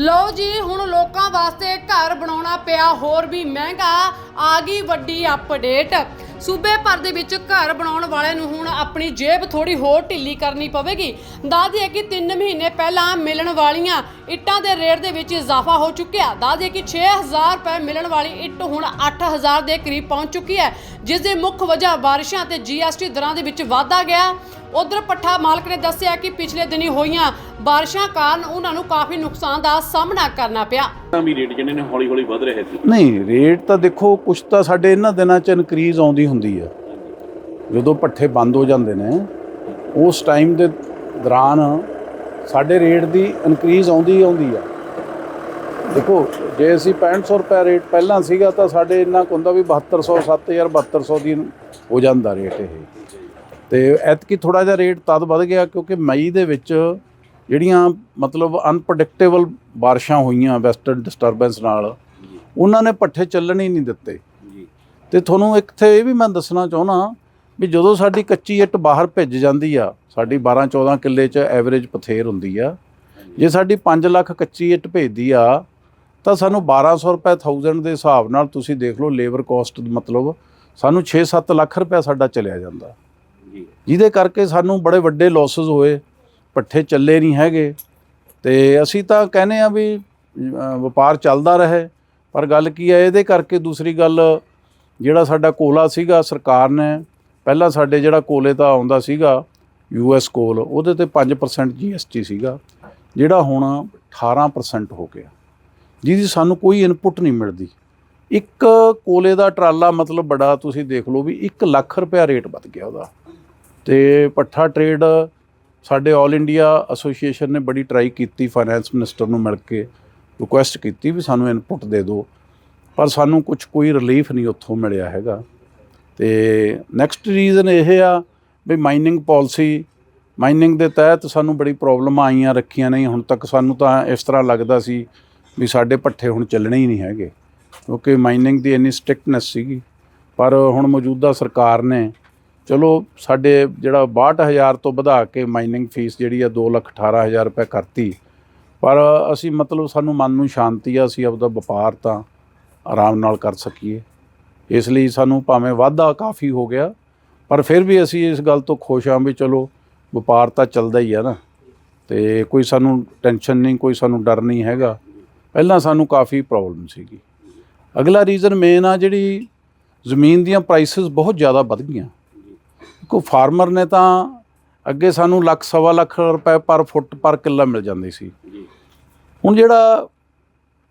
ਲਓ ਜੀ, ਹੁਣ ਲੋਕਾਂ ਵਾਸਤੇ ਘਰ ਬਣਾਉਣਾ ਪਿਆ ਹੋਰ ਵੀ ਮਹਿੰਗਾ। ਆ ਗਈ ਵੱਡੀ ਅਪਡੇਟ ਸੂਬੇ ਭਰ ਦੇ ਵਿੱਚ ਘਰ ਬਣਾਉਣ ਵਾਲਿਆਂ ਨੂੰ ਹੁਣ ਆਪਣੀ ਜੇਬ ਥੋੜੀ ਹੋਰ ਢਿੱਲੀ ਕਰਨੀ ਪਵੇਗੀ। ਦੱਸ ਕਿ 3 ਮਹੀਨੇ ਪਹਿਲਾਂ ਮਿਲਣ ਵਾਲੀਆਂ ਇੱਟਾਂ ਦੇ ਰੇਟ ਦੇ ਵਿੱਚ ਇਜ਼ਾਫਾ ਹੋ ਚੁੱਕਿਆ। ਦੱਸ ਦਈਏ ਕਿ 6000 ਰੁਪਏ ਮਿਲਣ ਵਾਲੀ ਇੱਟ ਹੁਣ 8000 ਦੇ ਕਰੀਬ ਪਹੁੰਚ ਚੁੱਕੀ ਹੈ, ਜਿਸ ਦੀ ਮੁੱਖ ਵਜ੍ਹਾ ਬਾਰਿਸ਼ਾਂ ਤੇ ਜੀਐਸਟੀ ਦਰਾਂ ਦੇ ਵਿੱਚ ਵਾਧਾ ਗਿਆ। ਉਧਰ ਪੱਠਾ ਮਾਲਕ ਨੇ ਦੱਸਿਆ ਕਿ ਪਿਛਲੇ ਦਿਨੀ ਹੋਈਆਂ ਬਾਰਿਸ਼ਾਂ ਕਾਰਨ ਉਹਨਾਂ ਨੂੰ ਕਾਫੀ ਨੁਕਸਾਨ ਦਾ ਸਾਹਮਣਾ ਕਰਨਾ ਪਿਆ। ਤਾਂ ਵੀ ਰੇਟ ਜਿਹੜੇ ਨੇ ਹੌਲੀ ਹੌਲੀ ਵਧ ਰਹੇ ਸੀ। ਨਹੀਂ ਰੇਟ ਤਾਂ ਦੇਖੋ ਕੁਛ ਤਾਂ ਸਾਡੇ ਇਹਨਾਂ ਦਿਨਾਂ 'ਚ ਇਨਕਰੀਜ਼ ਆਉਂਦੀ ਹੁੰਦੀ ਆ। ਜਦੋਂ ਪੱਠੇ ਬੰਦ ਹੋ ਜਾਂਦੇ ਨੇ ਉਸ ਟਾਈਮ ਦੇ ਦੌਰਾਨ ਸਾਡੇ ਰੇਟ ਦੀ ਇਨਕਰੀਜ਼ ਆਉਂਦੀ ਹੀ ਆਉਂਦੀ ਆ। ਦੇਖੋ ਜੇ ਅਸੀਂ 6500 ਰੁਪਏ ਰੇਟ ਪਹਿਲਾਂ ਸੀਗਾ ਤਾਂ ਸਾਡੇ ਇੰਨਾ ਕੁ ਹੁੰਦਾ ਵੀ 7200 7000 7200 ਦੀ ਹੋ ਜਾਂਦਾ ਰੇਟ ਇਹ। ਤੇ ਐਤਕੀ ਥੋੜਾ ਜਿਹਾ ਰੇਟ ਤਦ ਵਧ ਗਿਆ ਕਿਉਂਕਿ ਮਈ ਦੇ ਵਿੱਚ ਜਿਹੜੀਆਂ ਮਤਲਬ ਅਨਪ੍ਰੈਡਿਕਟੇਬਲ ਬਾਰਿਸ਼ਾਂ ਹੋਈਆਂ ਵੈਸਟਰਨ ਡਿਸਟਰਬੈਂਸ ਨਾਲ ਉਹਨਾਂ ਨੇ ਪੱਠੇ ਚੱਲਣ ਹੀ ਨਹੀਂ ਦਿੱਤੇ। ਜੀ। ਤੇ ਤੁਹਾਨੂੰ ਇੱਥੇ ਇਹ ਵੀ ਮੈਂ ਦੱਸਣਾ ਚਾਹੁੰਦਾ ਵੀ ਜਦੋਂ ਸਾਡੀ ਕੱਚੀ ਇੱਟ ਬਾਹਰ ਭਿੱਜ ਜਾਂਦੀ ਆ ਸਾਡੀ 12 14 ਕਿੱਲੇ 'ਚ ਐਵਰੇਜ ਪਥੇਰ ਹੁੰਦੀ ਆ ਜੇ ਸਾਡੀ 5 ਲੱਖ ਕੱਚੀ ਇੱਟ ਭੇਜਦੀ ਆ ਤਾਂ ਸਾਨੂੰ 1200 ਰੁਪਏ 1000 ਦੇ ਹਿਸਾਬ ਨਾਲ ਤੁਸੀਂ ਦੇਖ ਲਓ ਲੇਬਰ ਕਾਸਟ ਮਤਲਬ ਸਾਨੂੰ 6-7 ਲੱਖ ਰੁਪਏ ਸਾਡਾ ਚਲਿਆ ਜਾਂਦਾ। ਜਿਹਦੇ ਕਰਕੇ ਸਾਨੂੰ ਬੜੇ ਵੱਡੇ ਲਾਸਸ ਹੋਏ, ਪੱਠੇ ਚੱਲੇ ਨਹੀਂ ਹੈਗੇ। ਤੇ ਅਸੀਂ ਤਾਂ ਕਹਿੰਦੇ ਆ ਵੀ ਵਪਾਰ ਚੱਲਦਾ ਰਹੇ। ਪਰ ਗੱਲ ਕੀ ਹੈ, ਇਹਦੇ ਕਰਕੇ ਦੂਸਰੀ ਗੱਲ, ਜਿਹੜਾ ਸਾਡਾ ਕੋਲਾ ਸੀਗਾ, ਸਰਕਾਰ ਨੇ ਪਹਿਲਾਂ ਸਾਡੇ ਜਿਹੜਾ ਕੋਲੇ ਤਾਂ ਆਉਂਦਾ ਸੀਗਾ ਯੂਐਸ ਕੋਲ, ਉਹਦੇ ਤੇ 5% ਜੀਐਸਟੀ ਸੀਗਾ, ਜਿਹੜਾ ਹੁਣ 18% ਹੋ ਗਿਆ। ਜਿਹਦੀ ਸਾਨੂੰ ਕੋਈ ਇਨਪੁਟ ਨਹੀਂ ਮਿਲਦੀ। ਇੱਕ ਕੋਲੇ ਦਾ ਟਰਾਲਾ ਮਤਲਬ ਬੜਾ, ਤੁਸੀਂ ਦੇਖ ਲਓ ਵੀ 1 ਲੱਖ ਰੁਪਇਆ ਰੇਟ ਵੱਧ ਗਿਆ ਉਹਦਾ। ਤੇ ਪੱਠਾ ਟ੍ਰੇਡ ਸਾਡੇ 올 ਇੰਡੀਆ ਐਸੋਸੀਏਸ਼ਨ ਨੇ ਬੜੀ ਟਰਾਈ ਕੀਤੀ ਫਾਈਨੈਂਸ ਮਿਨਿਸਟਰ ਨੂੰ ਮਿਲ ਕੇ ਰਿਕੁਐਸਟ ਕੀਤੀ ਵੀ ਸਾਨੂੰ ਇਨਪੁਟ ਦੇ ਦਿਓ। ਪਰ ਸਾਨੂੰ ਕੁਝ ਕੋਈ ਰਿਲੀਫ ਨਹੀਂ ਉੱਥੋਂ ਮਿਲਿਆ ਹੈਗਾ। ਤੇ ਨੈਕਸਟ ਰੀਜ਼ਨ ਇਹ ਆ ਵੀ ਮਾਈਨਿੰਗ ਪਾਲਿਸੀ ਮਾਈਨਿੰਗ ਦੇ ਤਹਿਤ ਸਾਨੂੰ ਬੜੀ ਪ੍ਰੋਬਲਮਾਂ ਆਈਆਂ, ਰੱਖੀਆਂ ਨਹੀਂ। ਹੁਣ ਤੱਕ ਸਾਨੂੰ ਤਾਂ ਇਸ ਤਰ੍ਹਾਂ ਲੱਗਦਾ ਸੀ ਵੀ ਸਾਡੇ ਪੱਠੇ ਹੁਣ ਚੱਲਣੇ ਹੀ ਨਹੀਂ ਹੈਗੇ। ਕਿਉਂਕਿ ਮਾਈਨਿੰਗ ਦੀ ਇੰਨੀ ਸਟ੍ਰਿਕਟਨੈਸ ਸੀਗੀ। ਪਰ ਹੁਣ ਮੌਜੂਦਾ ਸਰਕਾਰ ਨੇ ਚਲੋ, ਸਾਡੇ ਜਿਹੜਾ 62000 ਤੋਂ ਵਧਾ ਕੇ ਮਾਈਨਿੰਗ ਫੀਸ ਜਿਹੜੀ ਆ 218000 ਰੁਪਏ ਕਰਤੀ। ਪਰ ਅਸੀਂ ਮਤਲਬ ਸਾਨੂੰ ਮਨ ਨੂੰ ਸ਼ਾਂਤੀ ਆ, ਅਸੀਂ ਆਪਦਾ ਵਪਾਰ ਤਾਂ ਆਰਾਮ ਨਾਲ ਕਰ ਸਕੀਏ। ਇਸ ਲਈ ਸਾਨੂੰ ਭਾਵੇਂ ਵਾਧਾ ਕਾਫੀ ਹੋ ਗਿਆ, ਪਰ ਫਿਰ ਵੀ ਅਸੀਂ ਇਸ ਗੱਲ ਤੋਂ ਖੁਸ਼ ਹਾਂ ਵੀ ਚਲੋ, ਵਪਾਰ ਤਾਂ ਚੱਲਦਾ ਹੀ ਆ ਨਾ। ਤੇ ਕੋਈ ਸਾਨੂੰ ਟੈਨਸ਼ਨ ਨਹੀਂ, ਕੋਈ ਸਾਨੂੰ ਡਰ ਨਹੀਂ ਹੈਗਾ। ਪਹਿਲਾਂ ਸਾਨੂੰ ਕਾਫੀ ਪ੍ਰੋਬਲਮ ਸੀਗੀ। ਅਗਲਾ ਰੀਜ਼ਨ ਮੇਨ ਆ ਜਿਹੜੀ ਜ਼ਮੀਨ ਦੀਆਂ ਪ੍ਰਾਈਸਸ ਬਹੁਤ ਜ਼ਿਆਦਾ ਵੱਧ ਗਈਆਂ। ਕੋ ਫਾਰਮਰ ਨੇ ਤਾਂ ਅੱਗੇ ਸਾਨੂੰ ਲੱਖ ਸਵਾ ਲੱਖ ਰੁਪਏ ਪਰ ਫੁੱਟ ਪਰ ਕਿੱਲਾ ਮਿਲ ਜਾਂਦੀ ਸੀ। ਹੁਣ ਜਿਹੜਾ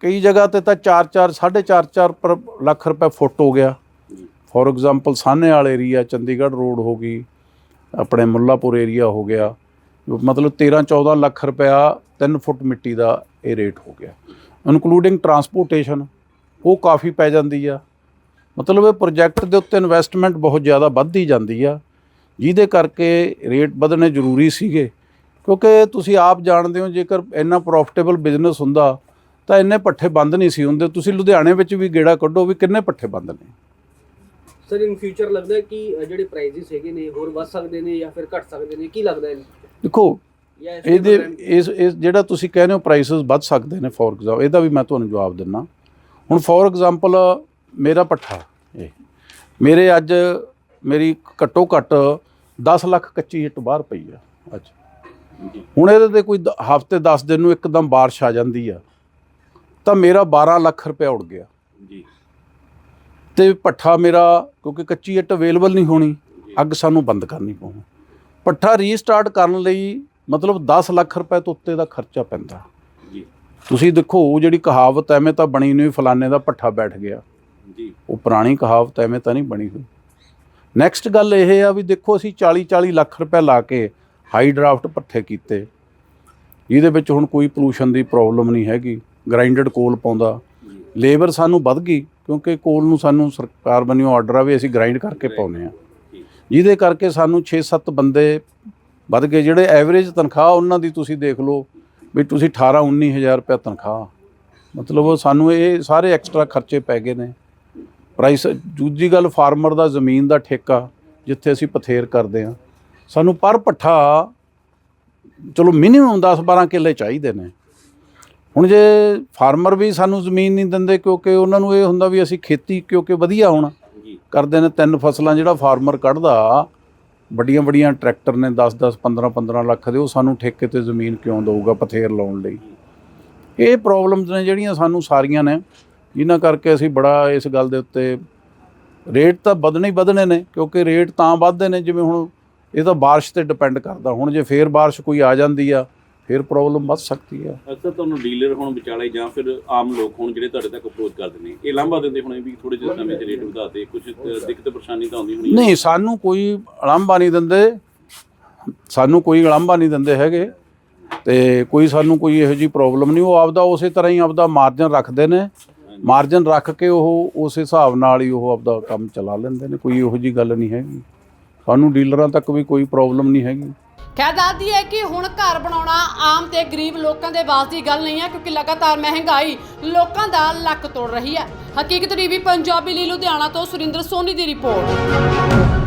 ਕਈ ਜਗ੍ਹਾ ਤੇ ਤਾਂ 4-4 4.5 4 ਪਰ ਲੱਖ ਰੁਪਏ ਫੁੱਟ ਹੋ ਗਿਆ। ਫੋਰ ਐਗਜ਼ਾਮਪਲ ਸਾਹਨੇ ਵਾਲਾ ਏਰੀਆ ਚੰਡੀਗੜ੍ਹ ਰੋਡ ਹੋ ਗਈ ਆਪਣੇ ਮੁੱਲਾਪੁਰ ਏਰੀਆ ਹੋ ਗਿਆ। ਮਤਲਬ 13-14 ਲੱਖ ਰੁਪਇਆ 3 ਫੁੱਟ ਮਿੱਟੀ ਦਾ ਇਹ ਰੇਟ ਹੋ ਗਿਆ। ਇਨਕਲੂਡਿੰਗ ਟਰਾਂਸਪੋਰਟੇਸ਼ਨ ਉਹ ਕਾਫੀ ਪੈ ਜਾਂਦੀ ਆ। ਮਤਲਬ ਇਹ ਪ੍ਰੋਜੈਕਟ ਦੇ ਉੱਤੇ ਇਨਵੈਸਟਮੈਂਟ ਬਹੁਤ ਜ਼ਿਆਦਾ ਵੱਧਦੀ ਜਾਂਦੀ ਆ। ਜਿਹਦੇ ਕਰਕੇ ਰੇਟ ਵਧਣੇ ਜ਼ਰੂਰੀ ਸੀਗੇ। ਕਿਉਂਕਿ ਤੁਸੀਂ ਆਪ ਜਾਣਦੇ ਹੋ ਜੇਕਰ ਇੰਨਾ ਪ੍ਰੋਫਿਟੇਬਲ ਬਿਜ਼ਨਸ ਹੁੰਦਾ ਤਾਂ ਇੰਨੇ ਪੱਠੇ ਬੰਦ ਨਹੀਂ ਸੀ ਹੁੰਦੇ। ਤੁਸੀਂ ਲੁਧਿਆਣੇ ਵਿੱਚ ਵੀ ਗੇੜਾ ਕੱਢੋ ਵੀ ਕਿੰਨੇ ਪੱਠੇ ਬੰਦ ਨੇ। ਸਰ ਇਨ ਫਿਊਚਰ ਲੱਗਦਾ ਕਿ ਜਿਹੜੇ ਪ੍ਰਾਈਸਿਸ ਹੈਗੇ ਨੇ ਹੋਰ ਵੱਧ ਸਕਦੇ ਨੇ ਜਾਂ ਫਿਰ ਘਟ ਸਕਦੇ ਨੇ? ਕੀ ਲੱਗਦਾ ਹੈ ਦੇਖੋ ਇਹਦੇ ਇਸ ਇਸ ਜਿਹੜਾ ਤੁਸੀਂ ਕਹਿੰਦੇ ਹੋ ਪ੍ਰਾਈਸਸ ਵੱਧ ਸਕਦੇ ਨੇ ਫੋਰ ਐਗਜ਼ਾਮਪਲ ਇਹਦਾ ਵੀ ਮੈਂ ਤੁਹਾਨੂੰ ਜਵਾਬ ਦਿੰਨਾ। ਹੁਣ ਫੋਰ ਐਗਜ਼ਾਮਪਲ ਮੇਰਾ ਪੱਠਾ ਇਹ ਮੇਰੇ ਅੱਜ ਮੇਰੀ ਘੱਟੋ ਘੱਟ 10 ਲੱਖ ਕੱਚੀ ਇੱਟ ਬਾਹਰ ਪਈ ਆ। ਅੱਜ ਜੀ। ਹੁਣ ਇਹਦੇ ਤੇ ਕੋਈ ਹਫ਼ਤੇ 10 ਦਿਨ ਨੂੰ ਇੱਕਦਮ ਬਾਰਿਸ਼ ਆ ਜਾਂਦੀ ਆ ਤਾਂ ਮੇਰਾ 12 ਲੱਖ ਰੁਪਇਆ ਉੜ ਗਿਆ। ਜੀ। ਤੇ ਪੱਠਾ ਮੇਰਾ ਕਿਉਂਕਿ ਕੱਚੀ ਇੱਟ ਅਵੇਲੇਬਲ ਨਹੀਂ ਹੋਣੀ ਅੱਗ ਸਾਨੂੰ ਬੰਦ ਕਰਨੀ ਪਊ। ਪੱਠਾ ਰੀਸਟਾਰਟ ਕਰਨ ਲਈ ਮਤਲਬ 10 ਲੱਖ ਰੁਪਏ ਤੋਂ ਉੱਤੇ ਦਾ ਖਰਚਾ ਪੈਂਦਾ। ਜੀ। ਤੁਸੀਂ ਦੇਖੋ ਉਹ ਜਿਹੜੀ ਕਹਾਵਤ ਐਵੇਂ ਤਾਂ ਬਣੀ ਨਹੀਂ ਫਲਾਣੇ ਦਾ ਪੱਠਾ ਬੈਠ ਗਿਆ। ਜੀ। ਉਹ ਪੁਰਾਣੀ ਕਹਾਵਤ ਐਵੇਂ ਤਾਂ ਨਹੀਂ ਬਣੀ ਹੋਈ। ਨੈਕਸਟ ਗੱਲ ਇਹ ਆ ਵੀ ਦੇਖੋ ਅਸੀਂ 40 40 ਲੱਖ ਰੁਪਏ ਲਾ ਕੇ ਹਾਈ ਡਰਾਫਟ ਪੱਠੇ ਕੀਤੇ। ਇਹਦੇ ਵਿੱਚ ਹੁਣ ਕੋਈ ਪੋਲੂਸ਼ਨ ਦੀ ਪ੍ਰੋਬਲਮ ਨਹੀਂ ਹੈਗੀ। ਗ੍ਰਾਈਂਡਡ ਕੋਲ ਪਾਉਂਦਾ। ਲੇਬਰ ਸਾਨੂੰ ਵੱਧ ਗਈ ਕਿਉਂਕਿ ਕੋਲ ਨੂੰ ਸਾਨੂੰ ਸਰਕਾਰ ਵੱਲੋਂ ਆਰਡਰ ਆ ਵੀ ਅਸੀਂ ਗ੍ਰਾਈਂਡ ਕਰਕੇ ਪਾਉਨੇ ਆ ਜਿਹਦੇ ਕਰਕੇ ਸਾਨੂੰ 6-7 ਬੰਦੇ ਵੱਧ ਗਏ ਜਿਹੜੇ ਐਵਰੇਜ ਤਨਖਾਹ ਉਹਨਾਂ ਦੀ ਤੁਸੀਂ ਦੇਖ ਲਓ ਵੀ ਤੁਸੀਂ 18-19000 ਰੁਪਏ ਤਨਖਾਹ। ਮਤਲਬ ਉਹ ਸਾਨੂੰ ਇਹ ਸਾਰੇ ਐਕਸਟਰਾ ਖਰਚੇ ਪੈ ਗਏ ਨੇ। ਪ੍ਰਾਈਸ ਦੂਜੀ ਗੱਲ ਫਾਰਮਰ ਦਾ ਜ਼ਮੀਨ ਦਾ ਠੇਕਾ ਜਿੱਥੇ ਅਸੀਂ ਪਥੇਰ ਕਰਦੇ ਆ ਸਾਨੂੰ ਪਰ ਪੱਠਾ ਚਲੋ ਮਿਨੀਮਮ 10-12 ਕਿੱਲੇ ਚਾਹੀਦੇ ਨੇ। ਹੁਣ ਜੇ ਫਾਰਮਰ ਵੀ ਸਾਨੂੰ ਜ਼ਮੀਨ ਨਹੀਂ ਦਿੰਦੇ ਕਿਉਂਕਿ ਉਹਨਾਂ ਨੂੰ ਇਹ ਹੁੰਦਾ ਵੀ ਅਸੀਂ ਖੇਤੀ ਕਿਉਂਕਿ ਵਧੀਆ ਹੋਣਾ ਕਰਦੇ ਨੇ ਤਿੰਨ ਫਸਲਾਂ ਜਿਹੜਾ ਫਾਰਮਰ ਕੱਢਦਾ ਵੱਡੀਆਂ ਵੱਡੀਆਂ ਟਰੈਕਟਰ ਨੇ 10 10 15 15 ਲੱਖ ਦੇ ਉਹ ਸਾਨੂੰ ਠੇਕੇ ਤੇ ਜ਼ਮੀਨ ਕਿਉਂ ਦਊਗਾ ਪਥੇਰ ਲਾਉਣ ਲਈ? ਇਹ ਪ੍ਰੋਬਲਮਸ ਨੇ ਜਿਹੜੀਆਂ ਸਾਨੂੰ ਸਾਰੀਆਂ ਨੇ। ਜਿਨ੍ਹਾਂ ਕਰਕੇ ਅਸੀਂ ਬੜਾ ਇਸ ਗੱਲ ਦੇ ਉੱਤੇ ਰੇਟ ਤਾਂ ਵਧਣੇ ਹੀ ਵਧਣੇ ਨੇ ਕਿਉਂਕਿ ਰੇਟ ਤਾਂ ਵੱਧਦੇ ਨੇ ਜਿਵੇਂ ਹੁਣ ਇਹ ਤਾਂ ਬਾਰਿਸ਼ ਤੇ ਡਿਪੈਂਡ ਕਰਦਾ। ਹੁਣ ਜੇ ਫੇਰ ਬਾਰਿਸ਼ ਕੋਈ ਆ ਜਾਂਦੀ ਆ ਫਿਰ ਪ੍ਰੋਬਲਮ ਵੱਧ ਸਕਦੀ ਆ। ਅਕਸਰ ਤੁਹਾਨੂੰ ਡੀਲਰ ਹੁਣ ਵਿਚਾਲੇ ਜਾਂ ਫਿਰ ਆਮ ਲੋਕ ਹੁਣ ਜਿਹੜੇ ਤੁਹਾਡੇ ਤੱਕ ਅਪਰੋਚ ਕਰਦੇ ਨੇ ਇਹ ਲਾਂਭਾ ਦਿੰਦੇ ਹੋਣੇ ਵੀ ਥੋੜੇ ਜਿਹੇ ਸਮੇਂ 'ਚ ਰੇਟ ਵਧਾਤੇ ਕੁਝ ਦਿੱਕਤ ਪਰੇਸ਼ਾਨੀ ਤਾਂ ਆਉਂਦੀ ਹੋਣੀ। ਨਹੀਂ ਸਾਨੂੰ ਕੋਈ ਅਲੰਭਾ ਨਹੀਂ ਦਿੰਦੇ। ਸਾਨੂੰ ਕੋਈ ਅਲੰਭਾ ਨਹੀਂ ਦਿੰਦੇ ਹੈਗੇ ਤੇ ਕੋਈ ਸਾਨੂੰ ਕੋਈ ਇਹੋ ਜੀ ਪ੍ਰੋਬਲਮ ਨਹੀਂ ਉਹ ਆਪਦਾ ਉਸੇ ਤਰ੍ਹਾਂ ਹੀ ਆਪਦਾ ਮਾਰਜਨ ਰੱਖਦੇ ਨੇ। ਮਾਰਜਨ ਰੱਖ ਕੇ ਉਹ ਉਸ ਹਿਸਾਬ ਨਾਲ ਹੀ ਉਹ ਆਪਦਾ ਕੰਮ ਚਲਾ ਲੈਂਦੇ ਨੇ ਕੋਈ ਇਹੋ ਜੀ ਗੱਲ ਨਹੀਂ ਹੈਗੀ। ਸਾਨੂੰ ਡੀਲਰਾਂ ਤੱਕ ਵੀ ਕੋਈ ਪ੍ਰੋਬਲਮ ਨਹੀਂ ਹੈਗੀ। ਖੈਰ ਦੱਸਦੀ ਹੈ ਕਿ ਹੁਣ ਘਰ ਬਣਾਉਣਾ ਆਮ ਤੇ ਗਰੀਬ ਲੋਕਾਂ ਦੇ ਵਾਸ ਦੀ ਗੱਲ ਨਹੀਂ ਹੈ ਕਿਉਂਕਿ ਲਗਾਤਾਰ ਮਹਿੰਗਾਈ ਲੋਕਾਂ ਦਾ ਲੱਕ ਤੋੜ ਰਹੀ ਹੈ। ਹਕੀਕਤ ਟੀਵੀ ਪੰਜਾਬੀ ਲਈ ਲੁਧਿਆਣਾ ਤੋਂ ਸੁਰਿੰਦਰ ਸੋਨੀ ਦੀ ਰਿਪੋਰਟ।